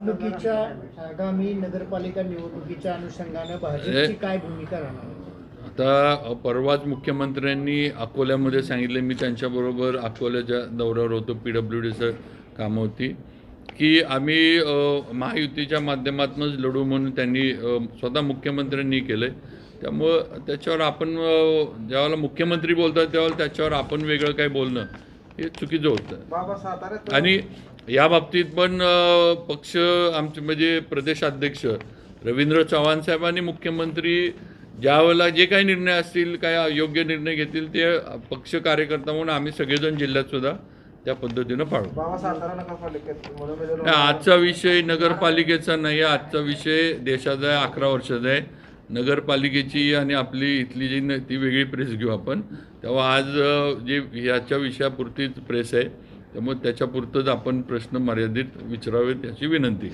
निवडणुकीच्या आगामी नगरपालिका निवडणुकीच्या अनुषंगानं भाजपची काय भूमिका राहणार? आता परवाच मुख्यमंत्र्यांनी अकोल्यामध्ये सांगितले मी त्यांच्याबरोबर अकोल्याच्या दौऱ्यावर होतो पी डब्ल्यू डीचं कामं होती. की आम्ही महायुतीच्या माध्यमातूनच लढू म्हणून त्यांनी स्वतः मुख्यमंत्र्यांनी केलं आहे त्यामुळं त्याच्यावर आपण ज्यावेळेला मुख्यमंत्री बोलतात त्यावेळेला त्याच्यावर आपण वेगळं काही बोलणं हे चुकीचं होतं. आणि या बाबतीत पण पक्ष आमचे म्हणजे प्रदेशाध्यक्ष रवींद्र चव्हाण साहेबांनी मुख्यमंत्री ज्यावेळेला जे काही निर्णय असतील काय योग्य निर्णय घेतील ते पक्ष कार्यकर्ता म्हणून आम्ही सगळेजण जिल्ह्यात सुद्धा त्या पद्धतीनं पाळू. आजचा विषय नगरपालिकेचा नाही आजचा विषय देशाचा आहे अकरा वर्षाचा आहे. नगरपालिकेची आणि आपली इथली जी न- ती वेगळी प्रेस घेऊ आपण. तेव्हा आज जे ह्याच्या विषयापुरतीच प्रेस आहे त्यामुळे त्याच्यापुरतंच आपण प्रश्न मर्यादित विचारावेत याची विनंती.